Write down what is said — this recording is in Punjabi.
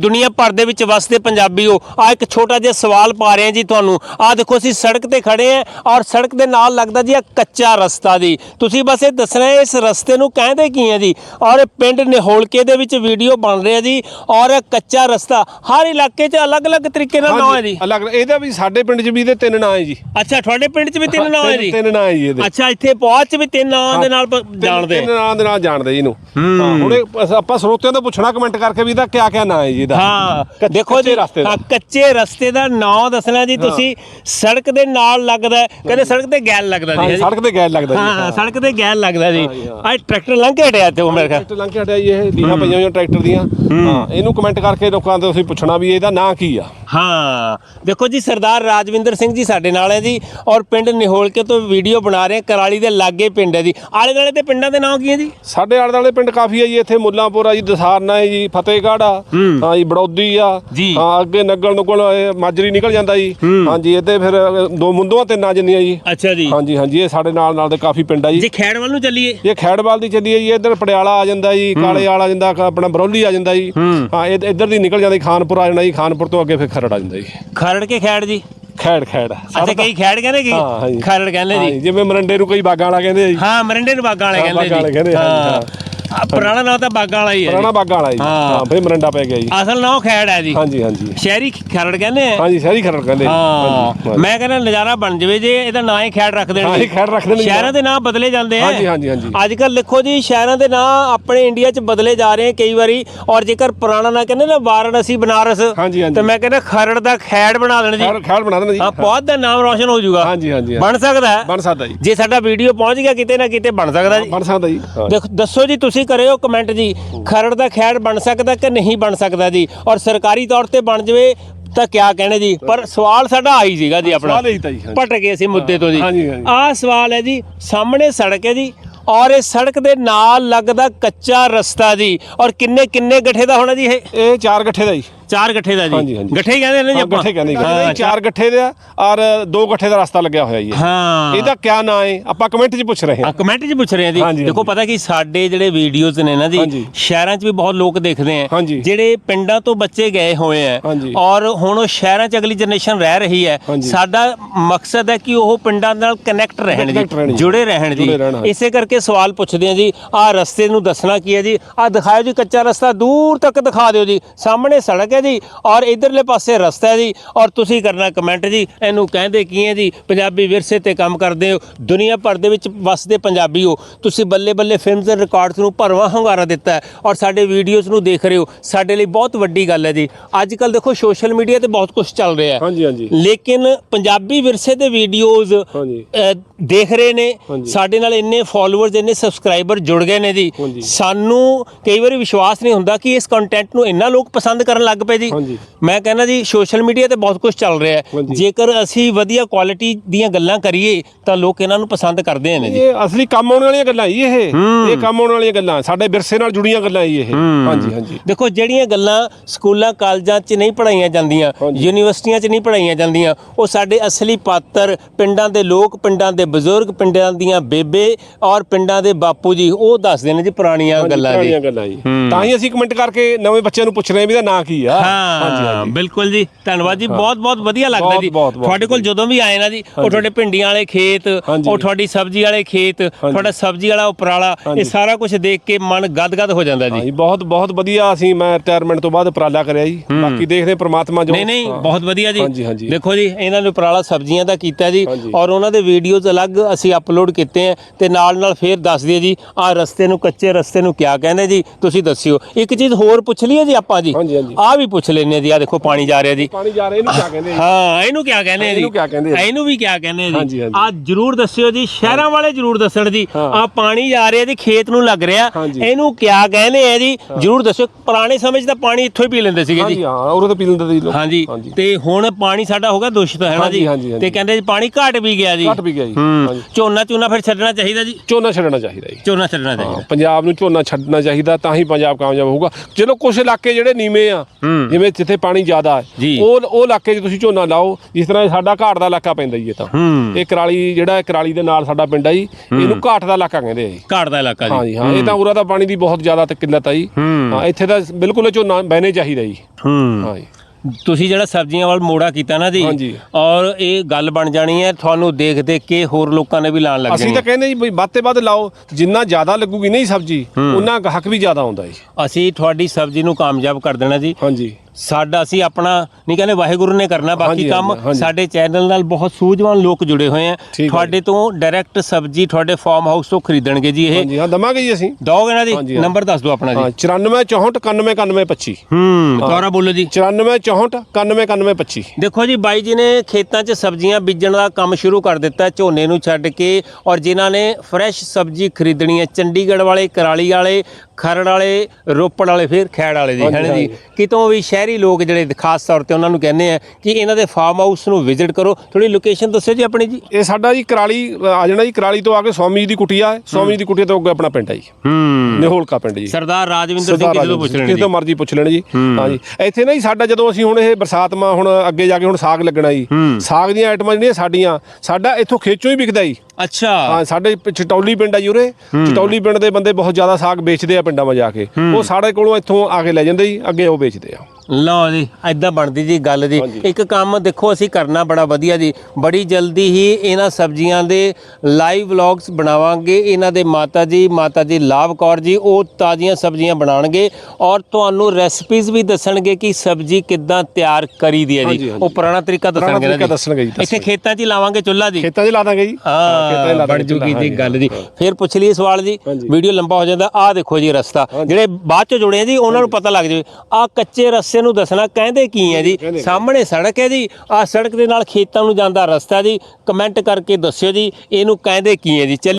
ਦੁਨੀਆ ਭਰ ਦੇ ਵਿੱਚ ਵਸਦੇ ਪੰਜਾਬੀਓ ਆ ਇੱਕ ਛੋਟਾ ਜਿਹਾ ਸਵਾਲ ਪਾ ਰਹੇ ਹਾਂ ਜੀ ਤੁਹਾਨੂੰ। ਆ ਦੇਖੋ ਅਸੀਂ ਸੜਕ ਤੇ ਖੜੇ ਹਾਂ ਔਰ ਸੜਕ ਦੇ ਨਾਲ ਲੱਗਦਾ ਜੀ ਆ ਕੱਚਾ ਰਸਤਾ ਜੀ। ਤੁਸੀਂ ਬਸ ਇਹ ਦੱਸਣਾ ਹੈ ਇਸ ਰਸਤੇ ਨੂੰ ਕਹਿੰਦੇ ਕੀ ਹੈ ਜੀ? ਔਰ ਇਹ ਪਿੰਡ ਨਿਹੋਲਕੇ ਦੇ ਵਿੱਚ ਵੀਡੀਓ ਬਣ ਰਿਹਾ ਜੀ ਔਰ ਇਹ ਕੱਚਾ ਰਸਤਾ ਹਰ ਇਲਾਕੇ 'ਚ ਅਲੱਗ-ਅਲੱਗ ਤਰੀਕੇ ਨਾਲ ਨਾਂ ਹੈ ਜੀ। ਅਲੱਗ ਇਹਦਾ ਵੀ ਸਾਡੇ ਪਿੰਡ 'ਚ ਵੀ ਇਹਦੇ ਤਿੰਨ ਨਾਂ ਹੈ ਜੀ। ਅੱਛਾ ਤੁਹਾਡੇ ਪਿੰਡ 'ਚ ਵੀ ਤਿੰਨ ਨਾਂ ਹੈ ਜੀ? ਤਿੰਨ ਨਾਂ ਹੈ ਜੀ ਇਹਦੇ। ਅੱਛਾ ਇੱਥੇ ਪਹੁੰਚ 'ਚ ਵੀ ਤਿੰਨ ਨਾਂ ਦੇ ਨਾਲ ਜਾਣਦੇ ਤਿੰਨ ਨਾਂ ਦੇ ਨਾਲ ਜਾਣਦੇ ਜੀ ਇਹਨੂੰ। ਹਾਂ ਹੁਣ ਆਪਾਂ ਸਰੋਤਿਆਂ ਤੋਂ ਪੁੱਛਣਾ ਕਮੈਂਟ ਕਰਕੇ ਵੀ ਇਹਦਾ ਕਿਆ ਕਿਆ ਨਾਂ ਹੈ ਜੀ ਹਾਂ। ਦੇਖੋ ਜੀ ਰਸਤੇ ਦਾ। ਕੱਚੇ ਰਸਤੇ ਦਾ ਨਾਂ ਦੱਸਣਾ ਜੀ ਤੁਸੀਂ। ਸੜਕ ਦੇ ਨਾਲ ਲੱਗਦਾ ਕਹਿੰਦੇ ਸੜਕ ਤੇ ਗੈਲ ਲੱਗਦਾ ਜੀ ਸੜਕ ਤੇ ਗੈਰ ਲੱਗਦਾ ਜੀ। ਹਾਂ ਸੜਕ ਤੇ ਗੈਲ ਲੱਗਦਾ ਜੀ। ਆ ਟਰੈਕਟਰ ਲੰਘ ਕੇ ਹਟਿਆ ਤੇ ਉਹ ਮੇਰੇ ਖਿਆਲ ਟਰੈਕਟਰ ਲੰਘ ਕੇ ਹਟਿਆ ਇਹ ਲੀਹਾਂ ਪਈਆਂ ਹੋਈਆਂ ਟਰੈਕਟਰ ਦੀਆਂ। ਹਾਂ। ਇਹਨੂੰ ਕਮੈਂਟ ਕਰਕੇ ਲੋਕਾਂ ਤੋਂ ਅਸੀਂ ਪੁੱਛਣਾ ਵੀ ਇਹਦਾ ਨਾਂ ਕੀ ਆ। ਹਾਂ। ਦੇਖੋ ਜੀ ਸਰਦਾਰ ਰਾਜਵਿੰਦਰ ਸਿੰਘ ਜੀ ਸਾਡੇ ਨਾਲ ਹੈ ਜੀ ਔਰ ਪਿੰਡ ਨਿਹੋਲਕੇ ਤੋਂ ਵੀਡੀਓ ਬਣਾ ਰਹੇ ਹਾਂ, ਕਰਾਲੀ ਦੇ ਲਾਗੇ ਪਿੰਡ ਹੈ ਜੀ। ਆਲੇ ਦੁਆਲੇ ਦੇ ਪਿੰਡਾਂ ਦੇ ਨਾਂ ਕੀ ਹੈ ਜੀ? ਸਾਡੇ ਆਲੇ ਦੁਆਲੇ ਪਿੰਡ ਕਾਫੀ ਆ ਜੀ। ਇੱਥੇ ਮੁੱਲਾਂਪੁਰ ਆ ਜੀ ਦਸਾਰਨਾ ਹੈ ਜੀ ਫਤਿਹਗੜ੍ਹ ਆ। ਹਾਂ। ਜੀ ਬੜੌਦੀ ਆ। ਜੀ। ਹਾਂ ਅੱਗੇ ਨਗਲ ਨੁਗਲ ਇਹ ਮਾਜਰੀ ਨਿਕਲ ਜਾਂਦਾ ਜੀ। ਹਾਂਜੀ ਇੱਥੇ ਫਿਰ ਦੋ ਮੁੰਦੋਆਂ ਤਿੰਨਾਂ ਜਿੰਨੀਆਂ ਜੀ। ਅੱਛਾ ਜੀ। ਹਾਂਜੀ ਹਾਂਜੀ ਇਹ ਸਾਡੇ ਨਾਲ ਨਾਲ ਦੇ ਕਾਫੀ ਪਿੰਡ ਆ ਜੀ। ਜੇ ਖੈੜ ਵੱਲ ਨੂੰ ਚੱਲੀਏ? ਇਹ ਖੈੜਵਾਲ ਦੀ ਚੱਲੀਏ ਜੀ। ਇੱਧਰ ਪਟਿਆਲਾ ਆ ਜਾਂਦਾ ਜੀ ਕਾਲੇ ਵਾਲਾ ਆ ਜਾਂਦਾ ਆਪਣਾ ਬਰੌਲੀ ਆ ਜਾਂਦਾ ਜੀ। ਹਾਂ। ਇਹ- ਇੱਧਰ ਦੀ ਨਿਕਲ ਜਾਂਦਾ ਜੀ ਖਾਨਪੁਰ ਆ ਜਾਂਦਾ ਜੀ। ਖਾਨਪੁਰ ਤੋਂ ਅੱਗੇ ਫਿਰ ਖਰੜ ਆ ਜਾਂਦਾ ਜੀ। ਖਰੜ ਕੇ ਖੈੜ ਜੀ? ਖੈੜ ਖੈੜ। ਅੱਛਾ ਕਈ ਖੈੜ ਕਹਿੰਦੇ ਕੀ ਹਾਂ, ਹਾਂਜੀ। ਖਰੜ ਕਹਿੰਦੇ ਜੀ? ਜਿਵੇਂ ਮਰੰਡੇ ਨੂੰ ਕਈ ਬਾਗਾਂ ਵਾਲਾ ਕਹਿੰਦੇ ਆ ਜੀ। ਹਾਂ ਮਰਿੰਡੇ ਨੂੰ ਬਾਗਾਂ ਵਾਲੇ ਕਹਿੰਦੇ ਜੀ। ਹਾਂ। ਪੁਰਾਣਾ ਨਾਂ ਤਾਂ ਬਾਗਾਂ ਵਾਲਾ ਹੀ ਹੈ ਪੁਰਾਣਾ ਬਾਗਾਂ ਵਾਲਾ ਜੀ ਹਾਂ। ਹਾਂ। ਫਿਰ ਮਰੰਡਾ ਪੈ ਗਿਆ ਜੀ। ਅਸਲ ਨਾਂ ਖੈੜ ਹੈ ਜੀ। ਹਾਂਜੀ ਹਾਂਜੀ। ਸ਼ਹਿਰੀ ਖਰੜ ਕਹਿੰਦੇ ਆ? ਹਾਂਜੀ ਸ਼ਹਿਰੀ ਖਰੜ ਕਹਿੰਦੇ ਹਾਂ। ਮੈਂ ਕਹਿੰਦਾ ਨਜ਼ਾਰਾ ਬਣ ਜਵੇ ਜੇ ਇਹਦਾ ਨਾਂ ਹੀ ਖੈੜ ਰੱਖ ਹਾਂ ਦੇਣਗੇ ਇਹ ਖੈੜ ਰੱਖ ਦੇਣਗੇ। ਸ਼ਹਿਰਾਂ ਦੇ ਨਾਂ ਬਦਲੇ ਜਾਂਦੇ ਆ। ਹਾਂਜੀ, ਹਾਂਜੀ, ਹਾਂਜੀ। ਅੱਜ ਕੱਲ ਦੇਖੋ ਜੀ ਸ਼ਹਿਰਾਂ ਦੇ ਨਾਂ ਆਪਣੇ ਇੰਡੀਆ 'ਚ ਬਦਲੇ ਜਾ ਰਹੇ ਆ ਕਈ ਵਾਰੀ। ਔਰ ਜੇਕਰ ਪੁਰਾਣਾ ਨਾਂ ਕਹਿੰਦੇ ਨਾ ਵਾਰਾਣਸੀ ਬਨਾਰਸ ਹਾਂਜੀ, ਹਾਂਜੀ। ਤੇ ਮੈਂ ਕਹਿੰਦਾ ਖਰੜ ਦਾ ਖੈੜ ਬਣਾ ਦੇਣ ਜੀ। ਖੈੜ ਬਣਾ ਦੇਣਾ ਜੀ। ਹਾਂ ਬਹੁਤ ਦਾ ਨਾਮ ਰੌਸ਼ਨ ਹੋ ਜਾਊਗਾ। ਹਾਂਜੀ ਹਾਂਜੀ ਬਣ ਸਕਦਾ ਹੈ। ਬਣ ਸਕਦਾ ਜੀ। ਜੇ ਸਾਡਾ ਵੀਡੀਓ ਪਹੁੰਚ ਗਿਆ ਕਿਤੇ ਨਾ ਕਿਤੇ ਬਣ ਸਕਦਾ ਜੀ। ਬਣ ਸਕਦਾ ਜੀ। ਹਾਂ। ਦੇਖੋ ਦੱਸੋ ਜੀ ਤੁਸੀਂ ਕਰਿਓ ਕਮੈਂਟ ਜੀ। ਖਰੜ ਦਾ ਖੈੜ ਬਣ ਸਕਦਾ ਕਿ ਨਹੀਂ ਬਣ ਸਕਦਾ ਜੀ? ਔਰ ਸਰਕਾਰੀ ਤੌਰ ਤੇ ਬਣ ਜਵੇ ਤਾਂ ਕਿਆ ਕਹਿਣੇ ਜੀ? ਪਰ ਸਵਾਲ ਸਾਡਾ ਆਈ ਸੀਗਾ ਜੀ ਆਪਣਾ। ਭਟਕ ਗਏ ਸੀ ਮੁੱਦੇ ਤੋਂ ਜੀ। ਆਹ ਸਵਾਲ ਹੈ ਜੀ ਸਾਹਮਣੇ ਸੜਕ ਹੈ ਜੀ। ਔਰ ਇਹ ਸੜਕ ਦੇ ਨਾਲ ਲੱਗਦਾ ਕੱਚਾ ਰਸਤਾ ਜੀ। ਔਰ ਕਿੰਨੇ ਕਿੰਨੇ ਗੱਠੇ ਦਾ ਹੋਣਾ ਜੀ ਇਹ? ਇਹ ਚਾਰ ਗੱਠੇ ਦਾ ਜੀ। ਚਾਰ ਗੱਠੇ ਦਾ ਜੀ ਹਾਂਜੀ। ਗੱਠੇ ਹੀ ਕਹਿੰਦੇ ਨੇ ਜੀ ਹਾਂ, ਆਪਾਂ ਗੱਠੇ ਕਹਿੰਦੇ ਜੀ। ਹਾਂ, ਚਾਰ ਗੱਠੇ ਦਾ ਔਰ ਦੋ ਗੱਠੇ ਦਾ ਰਸਤਾ ਲੱਗਿਆ ਹੋਇਆ ਜੀ ਇਹ। ਹਾਂ ਇਹਦਾ ਕਿਆ ਨਾਂ ਹੈ ਆਪਾਂ ਕਮੈਂਟ 'ਚ ਪੁੱਛ ਰਹੇ ਹਾਂ ਕਮੈਂਟ 'ਚ ਪੁੱਛ ਰਹੇ ਆ ਜੀ ਹਾਂਜੀ, ਦੇਖੋ ਹਾਂਜੀ। ਪਤਾ ਕੀ ਸਾਡੇ ਜਿਹੜੇ ਵੀਡੀਓਜ਼ ਨੇ ਨਾ ਜੀ ਹਾਂਜੀ। ਸ਼ਹਿਰਾਂ 'ਚ ਵੀ ਬਹੁਤ ਲੋਕ ਦੇਖਦੇ ਆ ਹਾਂਜੀ। ਜਿਹੜੇ ਪਿੰਡਾਂ ਤੋਂ ਬੱਚੇ ਗਏ ਹੋਏ ਆ ਹਾਂਜੀ। ਔਰ ਹੁਣ ਉਹ ਸ਼ਹਿਰਾਂ 'ਚ ਅਗਲੀ ਜਨਰੇਸ਼ਨ ਰਹਿ ਰਹੀ ਹੈ ਹਾਂਜੀ। ਸਾਡਾ ਮਕਸਦ ਹੈ ਕਿ ਉਹ ਪਿੰਡਾਂ ਨਾਲ ਕਨੈਕਟ ਰਹਿਣ Connect ਰਹਿਣ ਜੀ ਜੀ। ਜੁੜੇ ਰਹਿਣ ਜੀ ਜੁੜੇ ਰਹਿਣ, ਹਾਂਜੀ। ਇਸੇ ਕਰਕੇ ਸਵਾਲ ਪੁੱਛਦੇ ਆ ਜੀ ਆਹ ਰਸਤੇ ਨੂੰ ਦੱਸਣਾ ਕੀ ਹੈ ਜੀ ਆਹ ਦਿਖਾਓ ਜੀ ਕੱਚਾ ਰਸਤਾ ਦੂਰ ਤੱਕ ਦਿਖਾ ਦਿਓ ਜੀ ਸਾਹਮਣੇ ਸੜਕ ਹੈ ਜੀ ਔਰ ਇਧਰਲੇ ਪਾਸੇ ਰਸਤਾ ਹੈ ਜੀ ਔਰ ਤੁਸੀਂ ਕਰਨਾ ਕਮੈਂਟ ਜੀ ਇਹਨੂੰ ਕਹਿੰਦੇ ਕੀ ਹੈ ਜੀ ਪੰਜਾਬੀ ਵਿਰਸੇ ਤੇ ਕੰਮ ਕਰਦੇ ਹੋ ਦੁਨੀਆ ਭਰ ਦੇ ਵਿੱਚ ਵਸਦੇ ਪੰਜਾਬੀ ਹੋ ਤੁਸੀਂ ਬੱਲੇ ਬੱਲੇ ਫਿਲਮਸ ਦੇ ਰਿਕਾਰਡਸ ਨੂੰ ਭਰਵਾਂ ਹੰਗਾਰਾ ਦਿੱਤਾ ਹੈ ਔਰ ਸਾਡੇ ਵੀਡੀਓਜ਼ ਨੂੰ ਦੇਖ ਰਹੇ ਹੋ ਸਾਡੇ ਲਈ ਬਹੁਤ ਵੱਡੀ ਗੱਲ ਹੈ ਜੀ ਅੱਜ ਕੱਲ ਦੇਖੋ ਸੋਸ਼ਲ ਮੀਡੀਆ ਤੇ ਬਹੁਤ ਕੁਝ ਚੱਲ ਰਿਹਾ ਹੈ ਹਾਂਜੀ ਹਾਂਜੀ ਲੇਕਿਨ ਪੰਜਾਬੀ ਵਿਰਸੇ ਦੇ ਵੀਡੀਓਜ਼ ਹਾਂਜੀ। ਦੇਖ ਰਹੇ ਨੇ। ਸਾਡੇ ਨਾਲ ਇੰਨੇ ਫਾਲੋਅਰਸ ਇੰਨੇ ਸਬਸਕ੍ਰਾਈਬਰ ਜੁੜ ਗਏ ਨੇ ਜੀ। ਸਾਨੂੰ ਕਈ ਵਾਰੀ ਵਿਸ਼ਵਾਸ ਨਹੀਂ ਹੁੰਦਾ ਕਿ ਇਸ ਕੰਟੈਂਟ ਨੂੰ ਇੰਨਾ ਲੋਕ ਪਸੰਦ ਕਰਨ ਲੱਗ ਪਏ ਜੀ। ਮੈਂ ਕਹਿੰਦਾ ਜੀ ਸੋਸ਼ਲ ਮੀਡੀਆ ਤੇ ਬਹੁਤ ਕੁਝ ਚੱਲ ਰਿਹਾ ਹੈ। ਜੇਕਰ ਅਸੀਂ ਵਧੀਆ ਕੁਆਲਿਟੀ ਦੀਆਂ ਗੱਲਾਂ ਕਰੀਏ ਤਾਂ ਲੋਕ ਇਹਨਾਂ ਨੂੰ ਪਸੰਦ ਕਰਦੇ ਨੇ ਜੀ। ਇਹ ਅਸਲੀ ਕੰਮ ਆਉਣ ਵਾਲੀਆਂ ਗੱਲਾਂ ਜੀ ਇਹ। ਇਹ ਕੰਮ ਆਉਣ ਵਾਲੀਆਂ ਗੱਲਾਂ ਸਾਡੇ ਵਿਰਸੇ ਨਾਲ ਜੁੜੀਆਂ ਗੱਲਾਂ ਜੀ ਇਹ। ਹਾਂਜੀ ਹਾਂਜੀ। ਦੇਖੋ ਜਿਹੜੀਆਂ ਗੱਲਾਂ ਸਕੂਲਾਂ ਕਾਲਜਾਂ 'ਚ ਨਹੀਂ ਪੜਾਈਆਂ ਜਾਂਦੀਆਂ। ਯੂਨੀਵਰਸਿਟੀਆਂ 'ਚ ਨਹੀਂ ਪੜਾਈਆਂ ਜਾਂਦੀਆਂ ਉਹ ਸਾਡੇ ਅਸਲੀ ਪਾਤਰ ਪਿੰਡਾਂ ਦੇ ਲੋਕ ਪਿੰਡਾਂ ਦੇ ਬਜ਼ੁਰਗ ਪਿੰਡਾਂ ਦੀਆਂ ਬੇਬੇ ਔਰ ਪਿੰਡਾਂ ਦੇ ਬਾਪੂ ਜੀ ਉਹ ਦੱਸਦੇ ਨੇ ਜੀ ਪੁਰਾਣੀਆਂ ਗੱਲਾਂ ਜੀ। ਪੁਰਾਣੀਆਂ ਗੱਲਾਂ ਜੀ। ਤਾਂ ਹੀ ਅਸੀਂ ਕਮੈਂਟ ਕਰਕੇ ਨਵੇਂ ਬੱਚਿਆਂ ਨੂੰ ਪੁੱਛ ਰਹੇ ਹਾਂ ਵੀ ਇਹਦਾ ਨਾਂ ਕੀ ਆ। ਹਾਂਜੀ ਹਾਂ ਹਾਂਜੀ ਬਿਲਕੁਲ ਜੀ। ਧੰਨਵਾਦ ਜੀ। ਬਹੁਤ ਬਹੁਤ ਵਧੀਆ ਲੱਗਦਾ ਬਹੁਤ, ਜੀ। ਬਹੁਤ, ਬਹੁਤ ਤੁਹਾਡੇ ਕੋਲ ਜਦੋਂ ਵੀ ਆਏ ਨਾ ਜੀ ਉਹ ਤੁਹਾਡੇ ਭਿੰਡੀਆਂ ਵਾਲੇ ਖੇਤ ਹਾਂਜੀ। ਉਹ ਤੁਹਾਡੀ ਸਬਜ਼ੀ ਵਾਲੇ ਖੇਤ ਤੁਹਾਡਾ ਸਬਜ਼ੀ ਵਾਲਾ ਉਪਰਾਲਾ ਇਹ। ਸਾਰਾ ਕੁਝ ਦੇਖ ਕੇ ਮਨ ਗਦਗਦ ਹੋ ਜਾਂਦਾ ਜੀ। ਹਾਂਜੀ ਬਹੁਤ ਬਹੁਤ ਵਧੀਆ ਅਸੀਂ ਮੈਂ ਰਿਟਾਇਰਮੈਂਟ ਤੋਂ ਬਾਅਦ ਉਪਰਾਲਾ ਕਰਿਆ ਜੀ। ਬਾਕੀ ਦੇਖਦੇ ਹਾਂ ਪ੍ਰਮਾਤਮਾ ਜੋ ਨਹੀਂ ਨਹੀਂ ਹਾਂ। ਬਹੁਤ ਵਧੀਆ ਜੀ। ਹਾਂਜੀ। ਦੇਖੋ ਜੀ ਇਹਨਾਂ ਨੇ ਉਪਰਾਲਾ ਸਬਜ਼ੀਆਂ ਦਾ ਕੀਤਾ ਜੀ ਹਾਂਜੀ। ਔਰ ਉਹਨਾਂ ਦੇ ਵੀਡੀਓਜ਼ ਅਲੱਗ ਅਸੀਂ ਅਪਲੋਡ ਕੀਤੇ ਆ ਤੇ ਨਾਲ ਨਾਲ ਫੇਰ ਦੱਸ ਦਈਏ ਜੀ ਆਹ ਰਸਤੇ ਨੂੰ ਕੱਚੇ ਰਸਤੇ ਨੂੰ ਕਿਆ ਕਹਿੰਦੇ ਜੀ ਤੁਸੀਂ ਦੱਸਿਓ। ਇੱਕ ਚੀਜ਼ ਹੋਰ ਪੁੱਛ ਲਈਏ ਜੀ ਆਪਾਂ ਜੀ। ਹਾਂਜੀ, ਹਾਂਜੀ। ਆਹ ਵੀ ਪੁੱਛ ਲੈਨੇ ਜੀ ਆਹ ਦੇਖੋ ਪਾਣੀ ਜਾ ਰਿਹਾ ਜੀ। ਪਾਣੀ ਜਾ ਰਿਹਾ ਇਹਨੂੰ ਕਿਆ ਕਹਿੰਦੇ ਆ? ਹਾਂ ਇਹਨੂੰ ਕਿਆ ਕਹਿੰਦੇ ਆ ਜੀ? ਇਹਨੂੰ ਕਿਆ ਕਹਿੰਦੇ ਆ? ਇਹਨੂੰ ਵੀ ਕਿਆ ਕਹਿੰਦੇ ਆ ਜੀ। ਆ ਜਰੂਰ ਦੱਸਿਓ ਜੀ ਸ਼ਹਿਰਾਂ ਵਾਲੇ ਜਰੂਰ ਦੱਸਣ ਜੀ। ਆ ਪਾਣੀ ਜਾ ਰਿਹਾ ਜੀ ਖੇਤ ਨੂੰ ਲੱਗ ਰਿਹਾ। ਇਹਨੂੰ ਕਿਆ ਕਹਿੰਦੇ ਆ ਜੀ? ਜਰੂਰ ਦੱਸਿਓ ਪੁਰਾਣੇ ਸਮੇਂ 'ਚ ਤਾਂ ਪਾਣੀ ਇੱਥੋਂ ਹੀ ਪੀ ਲੈਂਦੇ ਸੀਗੇ ਜੀ। ਹਾਂ ਉਹ ਤਾਂ ਪੀ ਲੈਂਦੇ ਸੀ ਲੋਕ। ਹਾਂਜੀ ਤੇ ਹੁਣ ਪਾਣੀ ਸਾਡਾ ਹੋ ਗਿਆ ਦੂਸ਼ਿਤ ਹੈ ਨਾ ਜੀ। ਤੇ ਕਹਿੰਦੇ ਜੀ ਪਾਣੀ ਘਟ ਵੀ ਗਿਆ ਜੀ। ਘਟ ਵੀ ਗਿਆ ਜੀ। ਝੋਨਾ ਝੋਨਾ ਫਿਰ ਛੱਡਣਾ ਚਾਹੀਦਾ ਜੀ? ਝੋਨਾ ਛੱਡਣਾ ਚਾਹੀਦਾ ਜੀ। ਝੋਨਾ ਛੱਡਣਾ ਚਾਹੀਦਾ। ਪੰਜਾਬ ਨੂੰ ਝੋਨਾ ਛੱਡਣਾ ਚਾਹੀਦਾ ਤਾਂ ਹੀ ਪੰਜਾਬ ਕਾਮਯਾਬ ਹੋਊਗਾ। ਚਲੋ ਕੁਝ ਇਲਾਕੇ ਜਿਹੜੇ ਨੀਵੇਂ ਆ ਜਿਵੇਂ ਜਿੱਥੇ ਪਾਣੀ ਜ਼ਿਆਦਾ। ਹੈ। ਉਹ ਉਹ ਇਲਾਕੇ 'ਚ ਤੁਸੀਂ ਝੋਨਾ ਲਾਓ ਜਿਸ ਤਰ੍ਹਾਂ ਸਾਡਾ ਘਾਟ ਦਾ ਇਲਾਕਾ ਪੈਂਦਾ ਜੀ ਇਹ ਤਾਂ। ਇਹ ਕਰਾਲੀ ਜਿਹੜਾ ਹੈ, ਕਰਾਲੀ ਦੇ ਨਾਲ ਸਾਡਾ ਪਿੰਡ ਆ ਜੀ ਇਹਨੂੰ ਘਾਟ ਦਾ ਇਲਾਕਾ ਕਹਿੰਦੇ ਆ ਜੀ। ਘਾਟ ਦਾ ਇਲਾਕਾ ਜੀ। ਹਾਂ ਜੀ ਹਾਂ ਇਹ ਤਾਂ ਉਰਾ ਦਾ ਪਾਣੀ ਦੀ ਬਹੁਤ ਜ਼ਿਆਦਾ ਤੇ ਕਿੱਲਤ ਆ ਜੀ। ਹੂੰ। ਇੱਥੇ ਤਾਂ ਬਿਲਕੁਲ ਝੋਨਾ ਬਹਿਣੇ ਚਾਹੀਦਾ ਜੀ। ਹਾਂ ਜੀ। ਤੁਸੀਂ ਜਿਹੜਾ ਸਬਜ਼ੀਆਂ ਵੱਲ ਮੋੜਾ ਕੀਤਾ ਨਾ ਜੀ। ਔਰ ਇਹ ਗੱਲ ਬਣ ਜਾਣੀ ਹੈ ਤੁਹਾਨੂੰ ਦੇਖ ਦੇਖ ਕੇ ਹੋਰ ਲੋਕਾਂ ਨੇ ਵੀ ਲਾਣ ਲੱਗ ਅਸੀਂ ਜਾਣੀ। ਤਾਂ ਕਹਿੰਦੇ ਜੀ ਵੀ ਵੱਧ ਤੇ ਵੱਧ ਲਾਓ ਜਿੰਨਾ ਜ਼ਿਆਦਾ ਲੱਗੂਗੀ ਨਹੀਂ ਸਬਜ਼ੀ ਉਹਨਾਂ ਹੱਕ ਵੀ ਜ਼ਿਆਦਾ ਆਉਂਦਾ ਜੀ। ਅਸੀਂ ਤੁਹਾਡੀ ਸਬਜ਼ੀ ਨੂੰ ਕਾਮਯਾਬ ਕਰ ਦੇਣਾ ਜੀ। ਹਾਂਜੀ। ਸਾਡਾ ਅਸੀਂ ਆਪਣਾ ਨਹੀਂ ਕਹਿੰਦੇ ਵਾਹਿਗੁਰੂ ਨੇ ਕਰਨਾ ਬਾਕੀ ਕੰਮ। ਸਾਡੇ ਚੈਨਲ ਨਾਲ ਬਹੁਤ ਸੂਝਵਾਨ ਲੋਕ ਜੁੜੇ ਹੋਏ ਆ। ਤੁਹਾਡੇ ਤੋਂ ਡਾਇਰੈਕਟ ਸਬਜ਼ੀ ਤੁਹਾਡੇ ਫਾਰਮ ਹਾਊਸ ਤੋਂ ਖਰੀਦਣਗੇ ਜੀ ਇਹ। ਹਾਂਜੀ ਹਾਂ ਦਵਾਂਗੇ ਜੀ ਅਸੀਂ। ਦੋਗੇ ਨਾ ਜੀ? ਹਾਂਜੀ, ਹਾਂ। ਨੰਬਰ ਦੱਸ ਦਿਓ ਆਪਣਾ ਜੀ। ਹਾਂ 94 64 91 91 25 ਹੂੰ ਦੁਬਾਰਾ ਬੋਲੋ ਜੀ। 94 64 91 91 25 ਦੇਖੋ ਜੀ ਬਾਈ ਜੀ ਨੇ ਖੇਤਾਂ 'ਚ ਸਬਜ਼ੀਆਂ ਬੀਜਣ ਦਾ ਕੰਮ ਸ਼ੁਰੂ ਕਰ ਦਿੱਤਾ ਝੋਨੇ ਨੂੰ ਛੱਡ ਕੇ ਔਰ ਜਿਨ੍ਹਾਂ ਨੇ ਫਰੈਸ਼ ਸਬਜ਼ੀ ਖਰੀਦਣੀ ਹੈ ਚੰਡੀਗੜ੍ਹ ਵਾਲੇ ਕਰਾਲੀ ਵਾਲੇ ਖਰੜ ਵਾਲੇ ਰੋਪੜ ਵਾਲੇ ਫਿਰ ਖੈੜ ਵਾਲੇ ਜੀ ਹੈ ਜੀ। ਕਿਤੋਂ ਵੀ ਸ਼ਹਿਰੀ ਲੋਕ ਜਿਹੜੇ ਖਾਸ ਤੌਰ ਤੇ ਉਹਨਾਂ ਨੂੰ ਕਹਿੰਦੇ ਆ ਕਿ ਇਹਨਾਂ ਦੇ ਫਾਰਮ ਹਾਊਸ ਨੂੰ ਵਿਜ਼ਿਟ ਕਰੋ। ਥੋੜੀ ਲੋਕੇਸ਼ਨ ਦੱਸਿਓ ਜੀ ਆਪਣੀ ਜੀ। ਇਹ ਸਾਡਾ ਜੀ ਕਰਾਲੀ ਆ ਜਾਣਾ ਜੀ ਕਰਾਲੀ ਤੋਂ ਆ ਕੇ ਸਵਾਮੀ ਜੀ ਦੀ ਕੁਟੀਆ ਹੈ। ਸਵਾਮੀ ਜੀ ਦੀ ਕੁਟੀਆ ਤੋਂ ਅੱਗੇ ਆਪਣਾ ਪਿੰਡ ਹੈ ਜੀ। ਹੂੰ। ਨਿਹੋਲਕਾ ਪਿੰਡ ਜੀ। ਸਰਦਾਰ ਰਾਜਵਿੰਦਰ ਸਿੰਘ ਤੋਂ ਰਾਜਾ ਪੁੱਛ ਜੀ, ਲੈਣ ਕਿਸੇ ਜੀ। ਤੋਂ ਮਰਜ਼ੀ ਪੁੱਛ ਲੈਣ ਜੀ। ਹਾਂ। ਜੀ ਇੱਥੇ ਨਾ ਜੀ ਸਾਡਾ ਜਦੋਂ ਅਸੀਂ ਹੁਣ ਇਹ ਬਰਸਾਤ ਮਾ ਹੁਣ ਅੱਗੇ ਜਾ ਕੇ ਹੁਣ ਸਾਗ ਲੱਗਣਾ ਜੀ। ਸਾਗ ਦੀਆਂ ਆਈਟਮਾਂ ਜਿਹੜੀਆਂ ਸਾਡੀਆਂ ਸਾਡਾ ਇੱਥੋਂ ਖੇਚੋਂ ਹੀ ਵਿਕਦਾ ਜੀ। ਅੱਛਾ। ਹਾਂ ਸਾਡੇ ਚਟੌਲੀ ਪਿੰਡ ਆ ਜੀ ਉਰੇ। ਚਟੌਲੀ ਪਿੰਡ ਦੇ ਬੰਦੇ ਬਹੁਤ ਜ਼ਿਆਦਾ ਸਾਗ ਵੇਚਦੇ ਆ ਪਿੰਡਾਂ 'ਮਾ ਜਾ ਕੇ। ਉਹ ਸਾਡੇ ਕੋਲੋਂ ਇੱਥੋਂ ਆ ਕੇ ਲੈ ਜਾਂਦੇ ਜੀ ਅੱਗੇ ਉਹ ਵੇਚਦੇ ਆ। ਲਓ ਜੀ ਐਦਾਂ ਬਣਦੀ ਜੀ ਗੱਲ ਜੀ। ਇੱਕ ਕੰਮ ਦੇਖੋ ਅਸੀਂ ਕਰਨਾ ਬੜਾ ਵਧੀਆ ਜੀ। ਬੜੀ ਜਲਦੀ ਹੀ ਇਹਨਾਂ ਸਬਜ਼ੀਆਂ ਦੇ ਲਾਈਵ ਵਲੌਗਸ ਬਣਾਵਾਂਗੇ। ਇਹਨਾਂ ਦੇ ਮਾਤਾ ਜੀ ਮਾਤਾ ਜੀ ਲਾਭ ਕੌਰ ਜੀ। ਉਹ ਤਾਜ਼ੀਆਂ ਸਬਜ਼ੀਆਂ ਬਣਾਉਣਗੇ ਔਰ ਤੁਹਾਨੂੰ ਰੈਸਪੀਜ਼ ਵੀ ਦੱਸਣਗੇ ਕਿ ਸਬਜ਼ੀ ਕਿੱਦਾਂ ਤਿਆਰ ਕਰੀਦੀ ਹੈ ਜੀ। ਉਹ ਪੁਰਾਣਾ ਤਰੀਕਾ ਦੱਸਣਗੇ ਨਾ ਜੀ। ਜੀ, ਇੱਥੇ। ਖੇਤਾਂ 'ਚ ਲਾਵਾਂਗੇ ਚੁੱਲ੍ਹਾ ਜੀ। ਖੇਤਾਂ 'ਚ ਲਾ ਦਾਂਗੇ ਜੀ। ਹਾਂ ਬਣ ਜੂਗੀ ਜੀ ਗੱਲ ਜੀ। ਫਿਰ ਪੁੱਛ ਲਈਏ ਸਵਾਲ ਜੀ। ਵੀਡੀਓ ਲੰਬਾ ਹੋ ਜਾਂਦਾ ਆਹ ਦੇਖੋ ਜੀ ਰਸਤਾ। ਜਿਹੜੇ ਬਾਅਦ ਚ ਜੁੜੇ ਆ ਜੀ ਉਹਨਾਂ ਨੂੰ ਪਤਾ ਲੱਗ ਜਾਵੇ। ਆਹ ਕੱਚੇ ਰਸਤੇ ਨੂੰ ਦੱਸਣਾ ਕਹਿੰਦੇ ਕੀ ਹੈ ਜੀ? ਸਾਹਮਣੇ ਸੜਕ ਹੈ ਜੀ। ਆਹ ਸੜਕ ਦੇ ਨਾਲ ਖੇਤਾਂ ਨੂੰ ਜਾਂਦਾ ਰਸਤਾ ਜੀ। ਕਮੈਂਟ ਕਰਕੇ ਦੱਸਿਓ ਜੀ। ਇਹਨੂੰ ਕਹਿੰਦੇ ਕੀ ਹੈ ਜੀ?